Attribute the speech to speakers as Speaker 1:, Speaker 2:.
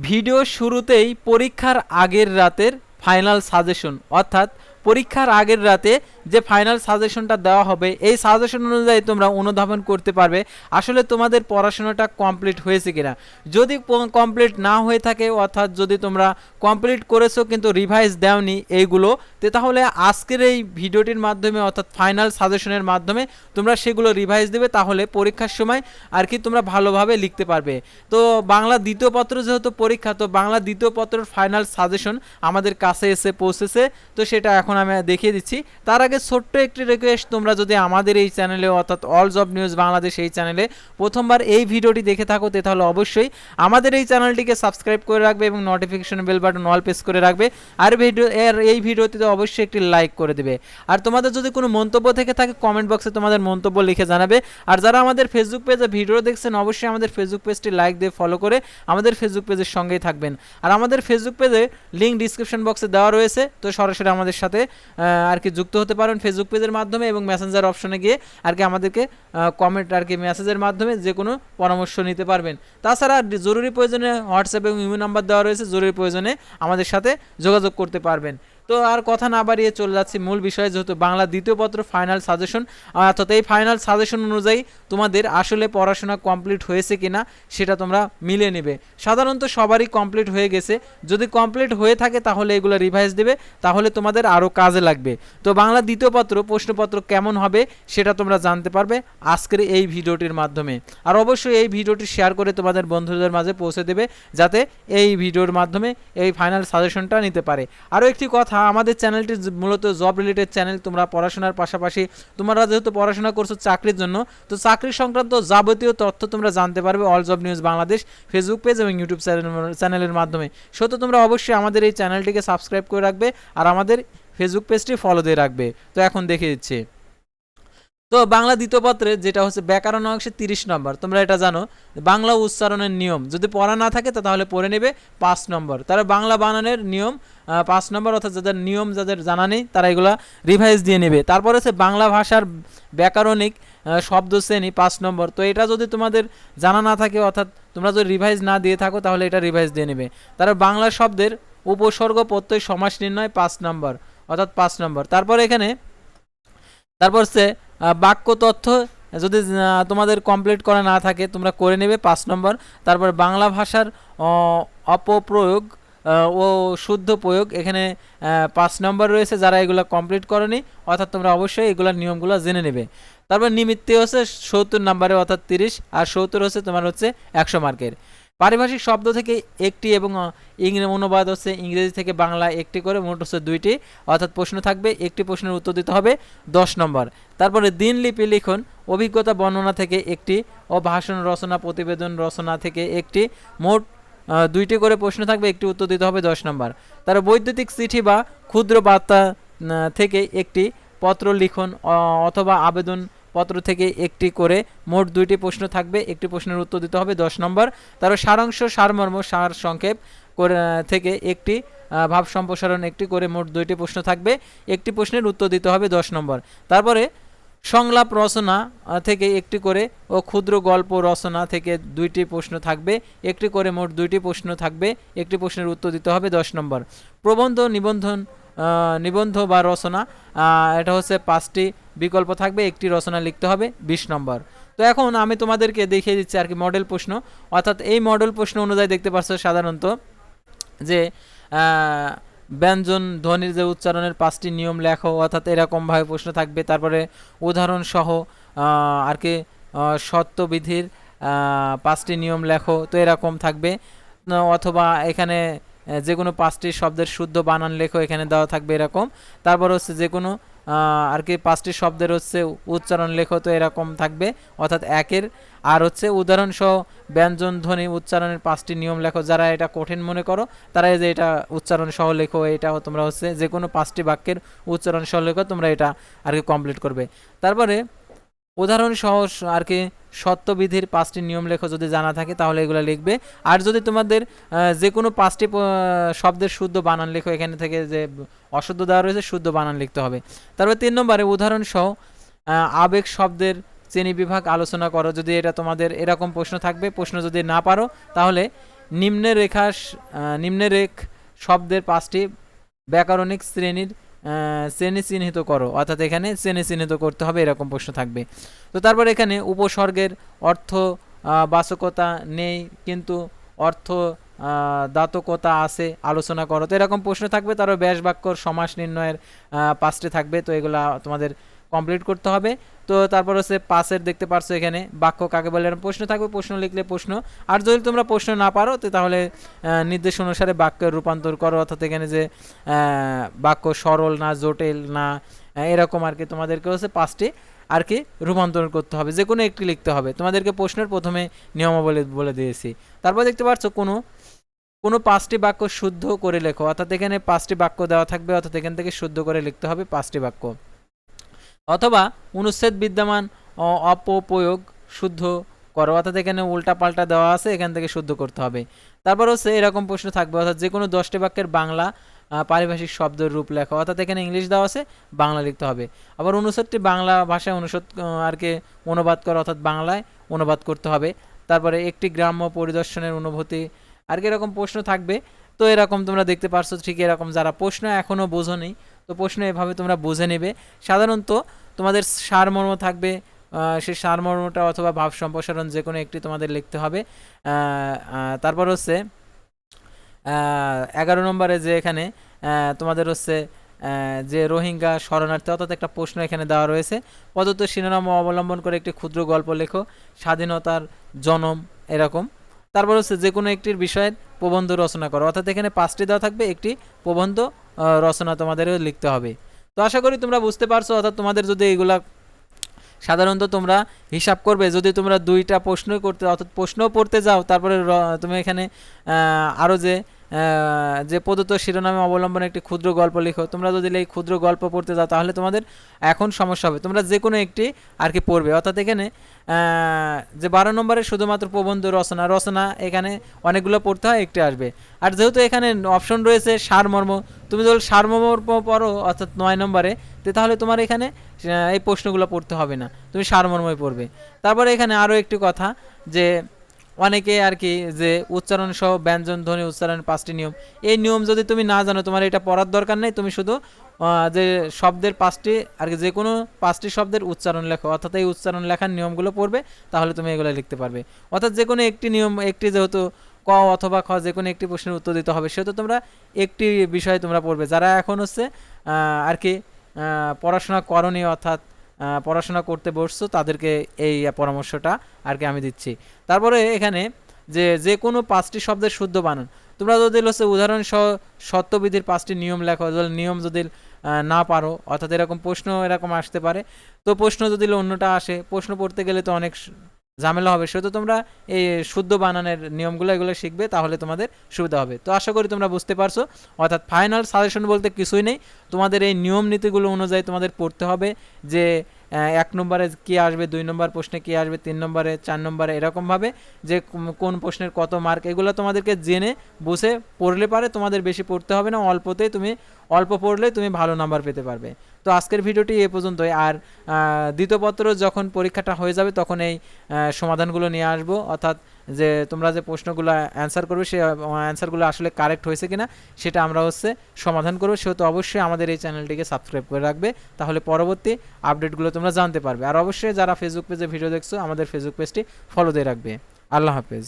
Speaker 1: Video শুরুতেই পরীক্ষার আগের রাতের ফাইনাল সাজেশন অর্থাৎ পরীক্ষার আগের রাতে যে ফাইনাল সাজেশনটা দেওয়া হবে, এই সাজেশন অনুযায়ী তোমরা অনুধাবন করতে পারবে, আসলে তোমাদের পড়াশোনাটা কমপ্লিট হয়েছে কিনা। যদি কমপ্লিট না হয়ে থাকে, অর্থাৎ যদি তোমরা কমপ্লিট করেছ কিন্তু রিভাইজ দেওনি এইগুলো, তো তাহলে আজকের এই ভিডিওটির মাধ্যমে, অর্থাৎ ফাইনাল সাজেশনের মাধ্যমে তোমরা সেগুলো রিভাইজ দেবে, তাহলে পরীক্ষার সময় আর কি তোমরা ভালোভাবে লিখতে পারবে। তো বাংলা দ্বিতীয় পত্র যেহেতু পরীক্ষা, তো বাংলা দ্বিতীয় পত্রের ফাইনাল সাজেশন আমাদের কাছে এসে পৌঁছেছে, তো সেটা এখন আমি দেখিয়ে দিচ্ছি। তার আগে ছোট্ট একটি রিকোয়েস্ট তোমরা যদি আমাদের এই চ্যানেলে অর্থাৎ অল জব নিউজ বাংলাদেশ এই চ্যানেলে প্রথমবার এই ভিডিওটি দেখে থাকো তাহলে অবশ্যই আমাদের এই চ্যানেলটিকে সাবস্ক্রাইব করে রাখবে এবং notification bell button all press করে রাখবে। আর ভিডিও এর এই ভিডিওটিতে অবশ্যই একটি লাইক করে দেবে। আর তোমাদের যদি কোনো মন্তব্য থেকে থাকে কমেন্ট বক্সে তোমাদের মন্তব্য লিখে জানাবে। আর যারা আমাদের ফেসবুক পেজে ভিডিও দেখছেন, অবশ্যই আমাদের ফেসবুক পেজটি লাইক দিয়ে ফলো করে আমাদের ফেসবুক পেজের সঙ্গেই থাকবেন। আর আমাদের ফেসবুক পেজে লিঙ্ক ডিসক্রিপশন বক্সে দেওয়া রয়েছে, তো সরাসরি আমাদের সাথে আর কি যুক্ত হতে পারেন ফেসবুক পেজের মাধ্যমে এবং মেসেঞ্জার অপশনে গিয়ে আর কি আমাদেরকে কমেন্ট আর কি মেসেজের মাধ্যমে যে কোনো পরামর্শ নিতে পারবেন। তাছাড়া জরুরি প্রয়োজনে হোয়াটসঅ্যাপ এবং ইমেল নাম্বার দেওয়া রয়েছে, জরুরি প্রয়োজনে আমাদের সাথে যোগাযোগ করতে পারবেন। তো আর কথা না বাড়িয়ে চলে যাচ্ছি মূল বিষয়ে, যেহেতু বাংলা দ্বিতীয় পত্র ফাইনাল সাজেশন অর্থাৎ এই ফাইনাল সাজেশন অনুযায়ী তোমাদের আসলে পড়াশোনা কমপ্লিট হয়েছে কিনা সেটা তোমরা মিলে নেবে। সাধারণত সবারই কমপ্লিট হয়ে গেছে। যদি কমপ্লিট হয়ে থাকে তাহলে এগুলো রিভাইজ দেবে, তাহলে তোমাদের আরও কাজে লাগবে। তো বাংলা দ্বিতীয় পত্র প্রশ্নপত্র কেমন হবে সেটা তোমরা জানতে পারবে আজকের এই ভিডিওটির মাধ্যমে। আর অবশ্যই এই ভিডিওটি শেয়ার করে তোমাদের বন্ধুদের মাঝে পৌঁছে দেবে, যাতে এই ভিডিওর মাধ্যমে এই ফাইনাল সাজেশনটা নিতে পারে। আরও একটি কথা আমাদের চ্যানেলটি মূলত জব রিলেটেড চ্যানেল তোমরা পড়াশোনার পাশাপাশি, তোমরা যেহেতু পড়াশোনা করছ চাকরির জন্য, তো চাকরি সংক্রান্ত যাবতীয় তথ্য তোমরা জানতে পারবে all job news Bangladesh Facebook page এবং ইউটিউব চ্যানেল চ্যানেলের মাধ্যমে। সত্য তোমরা অবশ্যই আমাদের এই চ্যানেলটিকে সাবস্ক্রাইব করে রাখবে আর আমাদের ফেসবুক পেজটি ফলো দিয়ে রাখবে। তো এখন দেখে দিচ্ছি। তো বাংলা দ্বিতীয় পত্রে যেটা হচ্ছে ব্যাকরণ অংশে তিরিশ নম্বর, তোমরা এটা জানো, বাংলা উচ্চারণের নিয়ম, যদি পড়া না থাকে তাহলে পড়ে নেবে পাঁচ নম্বর। তারা বাংলা বানানের নিয়ম পাঁচ নম্বর অর্থাৎ যাদের নিয়ম, যাদের জানা নেই, তারা এগুলা রিভাইজ দিয়ে নেবে। তারপর হচ্ছে বাংলা ভাষার ব্যাকরণিক শব্দ শ্রেণি, পাঁচ নম্বর। তো এটা যদি তোমাদের জানা না থাকে, অর্থাৎ তোমরা যদি রিভাইজ না দিয়ে থাকো, তাহলে এটা রিভাইজ দিয়ে নেবে। তারা বাংলা শব্দের উপসর্গ প্রত্যয় সমাস নির্ণয় পাঁচ নম্বর, অর্থাৎ পাঁচ নম্বর। তারপর এখানে, তারপর হচ্ছে বাক্য তথ্য যদি তোমাদের কমপ্লিট করা না থাকে, তোমরা করে নেবে পাঁচ নম্বর। তারপর বাংলা ভাষার অপপ্রয়োগ ও শুদ্ধ প্রয়োগ, এখানে পাঁচ নম্বর রয়েছে যারা এগুলো কমপ্লিট করনি, অর্থাৎ তোমরা অবশ্যই এগুলোর নিয়মগুলো জেনে নেবে। তারপর নিমিত্তে হচ্ছে সত্তর নম্বরে, অর্থাৎ তিরিশ, আর সত্তর হচ্ছে তোমার হচ্ছে একশো মার্কের পারিভাষিক শব্দ থেকে একটি এবং ইংরেজি অনুবাদ হচ্ছে ইংরেজি থেকে বাংলা একটি করে, মোট হচ্ছে দুইটি। অর্থাৎ প্রশ্ন থাকবে, একটি প্রশ্নের উত্তর দিতে হবে দশ নম্বর। তারপরে দিনলিপি লিখন, অভিজ্ঞতা বর্ণনা থেকে একটি ও ভাষণ রচনা প্রতিবেদন রচনা থেকে একটি। মোট দুইটি করে প্রশ্ন থাকবে, একটি উত্তর দিতে হবে দশ নম্বর। তার বৈদ্যুতিক চিঠি বা ক্ষুদ্র বার্তা থেকে একটি পত্র লিখন অথবা আবেদন পত্র থেকে একটি করে মোট দুইটি প্রশ্ন থাকবে। একটি প্রশ্নের উত্তর দিতে হবে দশ নম্বর। তার সারাংশ, সারমর্ম, সার সংক্ষেপ করে থেকে একটি ভাব সম্প্রসারণ একটি করে মোট দুইটি প্রশ্ন থাকবে। একটি প্রশ্নের উত্তর দিতে হবে দশ নম্বর। তারপরে সংলাপ রচনা থেকে একটি করে ও ক্ষুদ্র গল্প রচনা থেকে দুইটি প্রশ্ন থাকবে। একটি করে মোট দুইটি প্রশ্ন থাকবে। একটি প্রশ্নের উত্তর দিতে হবে দশ নম্বর। প্রবন্ধ নিবন্ধন নিবন্ধ বা রচনা এটা হচ্ছে পাঁচটি বিকল্প থাকবে একটি রচনা লিখতে হবে বিশ নম্বর। তো এখন আমি তোমাদেরকে দেখিয়ে দিচ্ছি আর কি মডেল প্রশ্ন। অর্থাৎ এই মডেল প্রশ্ন অনুযায়ী দেখতে পাচ্ছ সাধারণত যে ব্যঞ্জন ধ্বনির যে উচ্চারণের পাঁচটি নিয়ম লেখো অর্থাৎ এরকমভাবে প্রশ্ন থাকবে তারপরে উদাহরণ সহ আহ, আর কি সত্যবিধির পাঁচটি নিয়ম লেখো তো এরকম থাকবে। অথবা এখানে যে কোনো পাঁচটি শব্দের শুদ্ধ বানান লেখো, এখানে দেওয়া থাকবে এরকম। তারপর হচ্ছে যে কোনো আর কি পাঁচটি শব্দের হচ্ছে উচ্চারণ লেখো, তো এরকম থাকবে। অর্থাৎ একের, আর হচ্ছে উদাহরণ সহ ব্যঞ্জন, ধ্বনি উচ্চারণের পাঁচটি নিয়ম লেখো। যারা এটা কঠিন মনে করো, তারা এই যে এটা উচ্চারণ সহ লেখো, এটা তোমরা হচ্ছে যে কোনো পাঁচটি বাক্যের উচ্চারণ সহ লেখো, তোমরা এটা আর কি কমপ্লিট করবে। তারপরে উদাহরণ সহ আর কি সত্যবিধির পাঁচটি নিয়ম লেখো যদি জানা থাকে, তাহলে এগুলো লিখবে। আর যদি তোমাদের যে কোনো পাঁচটি শব্দের শুদ্ধ বানান লেখো, এখানে থেকে যে অশুদ্ধ দেওয়া রয়েছে, শুদ্ধ বানান লিখতে হবে। তারপর তিন নম্বরে উদাহরণ সহ আবেগ শব্দের শ্রেণি বিভাগ আলোচনা করো। যদি এটা তোমাদের এরকম প্রশ্ন থাকবে, প্রশ্ন যদি না পারো, তাহলে নিম্নে রেখা নিম্নে রেখ শব্দের পাঁচটি ব্যাকরণিক শ্রেণির শ্রেণি চিহ্নিত করো, অর্থাৎ এখানে শ্রেণি চিহ্নিত করতে হবে, এরকম প্রশ্ন থাকবে। তো তারপর এখানে উপসর্গের অর্থ বাসকতা নেই, কিন্তু অর্থ দাতকতা আছে, আলোচনা করো। তো এরকম প্রশ্ন থাকবে, তারও ব্যাস বাক্যর সমাস নির্ণয়ের পাঁচটি থাকবে। তো এগুলা তোমাদের কমপ্লিট করতে হবে। তো তারপর হচ্ছে পাশের দেখতে পারছ এখানে বাক্য কাকে বলে প্রশ্ন থাকবে, প্রশ্ন লিখলে প্রশ্ন। আর যদি তোমরা প্রশ্ন না পারো, তো তাহলে নির্দেশ অনুসারে বাক্যের রূপান্তর করো, অর্থাৎ এখানে যে বাক্য সরল না, জটিল না এরকম আর কি তোমাদেরকে হচ্ছে পাঁচটি আর কি রূপান্তর করতে হবে। যে কোনো একটি লিখতে হবে। তোমাদেরকে প্রশ্নের প্রথমে নিয়মাবলী বলে দিয়েছি। তারপর দেখতে পাচ্ছ কোনো কোনো পাঁচটি বাক্য শুদ্ধ করে লেখো। অর্থাৎ এখানে পাঁচটি বাক্য দেওয়া থাকবে। অর্থাৎ এখান থেকে শুদ্ধ করে লিখতে হবে পাঁচটি বাক্য। অথবা অনুচ্ছেদ বিদ্যমান অপপ্রয়োগ শুদ্ধ করো। অর্থাৎ এখানে উল্টা পাল্টা দেওয়া আছে, এখান থেকে শুদ্ধ করতে হবে। তারপর হচ্ছে এরকম প্রশ্ন থাকবে, অর্থাৎ যে কোনো দশটি বাক্যের বাংলা পারিভাষিক শব্দের রূপ লেখা। অর্থাৎ এখানে ইংলিশ দেওয়া আছে, বাংলা লিখতে হবে। আবার অনুচ্ছেদটি বাংলা ভাষায় অনুষদ আর কি অনুবাদ করো, অর্থাৎ বাংলায় অনুবাদ করতে হবে। তারপরে একটি গ্রাম্য পরিদর্শনের অনুভূতি, আর কি এরকম প্রশ্ন থাকবে। তো এরকম তোমরা দেখতে পারছ, ঠিক এরকম যারা প্রশ্ন এখনও বোঝোনি, তো প্রশ্ন এভাবে তোমরা বুঝে নেবে। সাধারণত তোমাদের সারমর্ম থাকবে সেই সারমর্মটা অথবা ভাব সম্প্রসারণ যে কোনো একটি তোমাদের লিখতে হবে। তারপর হচ্ছে এগারো নম্বরে যে এখানে তোমাদের হচ্ছে যে রোহিঙ্গা শরণার্থী, অর্থাৎ একটা প্রশ্ন এখানে দেওয়া রয়েছে। প্রদত্ত শিরোনাম অবলম্বন করে একটি ক্ষুদ্র গল্প লেখো, স্বাধীনতার জনম এরকম। তারপর হচ্ছে যে কোনো একটির বিষয়ের প্রবন্ধ রচনা করো, অর্থাৎ এখানে পাঁচটি দেওয়া থাকবে, একটি প্রবন্ধ রচনা তোমাদেরও লিখতে হবে। তো আশা করি তোমরা বুঝতে পারছ, অর্থাৎ তোমাদের যদি এগুলা সাধারণত তোমরা হিসাব করবে, যদি তোমরা দুইটা প্রশ্ন করতে, অর্থাৎ প্রশ্ন পড়তে যাও, তারপরে তুমি এখানে আরও যে যে প্রদত্ত শিরোনামে অবলম্বনে একটি ক্ষুদ্র গল্প লিখো, তোমরা যদি এই ক্ষুদ্র গল্প পড়তে যাও, তাহলে তোমাদের এখন সমস্যা হবে। তোমরা যে কোনো একটি আর কি পড়বে। অর্থাৎ এখানে যে বারো নম্বরে শুধুমাত্র প্রবন্ধ রচনা রচনা এখানে অনেকগুলো পড়তে হয়, একটি আসবে। আর যেহেতু এখানে অপশন রয়েছে সারমর্ম, তুমি যদি সারমর্ম পড়ো, অর্থাৎ নয় নম্বরে তাহলে তোমার এখানে এই প্রশ্নগুলো পড়তে হবে না, তুমি সারমর্মই পড়বে। তারপরে এখানে আরও একটি কথা যে অনেকে আর কি যে উচ্চারণ সহ ব্যঞ্জন, ধ্বনি উচ্চারণের পাঁচটি নিয়ম। এই নিয়ম যদি তুমি না জানো, তোমার এটা পড়ার দরকার নেই। তুমি শুধু যে শব্দের পাঁচটি, আর কি যে কোনো পাঁচটি শব্দের উচ্চারণ লেখো। অর্থাৎ এই উচ্চারণ লেখার নিয়মগুলো পড়বে, তাহলে তুমি এগুলো লিখতে পারবে। অর্থাৎ যে কোনো একটি নিয়ম, একটি যেহেতু ক অথবা খ, যে কোনো একটি প্রশ্নের উত্তর দিতে হবে, সেহেতু তোমরা একটি বিষয়ে তোমরা পড়বে। যারা এখন হচ্ছে আর কি পড়াশোনা করণীয় অর্থাৎ পড়াশোনা করতে বসছো, তাদেরকে এই পরামর্শটা আর কি আমি দিচ্ছি। তারপরে এখানে যে যে কোনো পাঁচটি শব্দের শুদ্ধ বানান। তোমরা যদি হচ্ছে উদাহরণ সহ সত্যবিধির পাঁচটি নিয়ম লেখো যদি নিয়ম যদি না পারো, অর্থাৎ এরকম প্রশ্ন এরকম আসতে পারে। তো প্রশ্ন যদি অন্যটা আসে, প্রশ্ন পড়তে গেলে তো অনেক ঝামেলা হবে। শুধু তোমরা এই শুদ্ধ বানানের নিয়মগুলো, এগুলো শিখবে, তাহলে তোমাদের সুবিধা হবে। তো আশা করি তোমরা বুঝতে পারছ। অর্থাৎ ফাইনাল সাজেশন বলতে কিছুই নেই। তোমাদের এই নিয়ম নীতিগুলো অনুযায়ী তোমাদের পড়তে হবে যে এক নম্বরে কী আসবে দুই নম্বর প্রশ্নে কী আসবে তিন নম্বরে চার নম্বরে এরকমভাবে যে কোন- প্রশ্নের কত মার্ক এগুলো তোমাদেরকে জেনে বসে পড়লে পারে তোমাদের বেশি পড়তে হবে না অল্পতেই তুমি অল্প পড়লে তুমি ভালো নাম্বার পেতে পারবে। তো আজকের ভিডিওটি এ পর্যন্তই। আর আহ, দ্বিতীয় পত্র যখন পরীক্ষাটা হয়ে যাবে তখন এই সমাধানগুলো নিয়ে আসব। অর্থাৎ যে তোমরা যে প্রশ্নগুলো অ্যান্সার করবে, সে অ্যান্সারগুলো আসলে কারেক্ট হয়েছে কিনা, সেটা আমরা হচ্ছে সমাধান করব। সেহেতু অবশ্যই আমাদের এই চ্যানেলটিকে সাবস্ক্রাইব করে রাখবে, তাহলে পরবর্তী আপডেটগুলো তোমরা জানতে পারবে। আর অবশ্যই যারা ফেসবুক পেজে ভিডিও দেখছ, আমাদের ফেসবুক পেজটি ফলো দিয়ে রাখবে। আল্লাহ হাফেজ।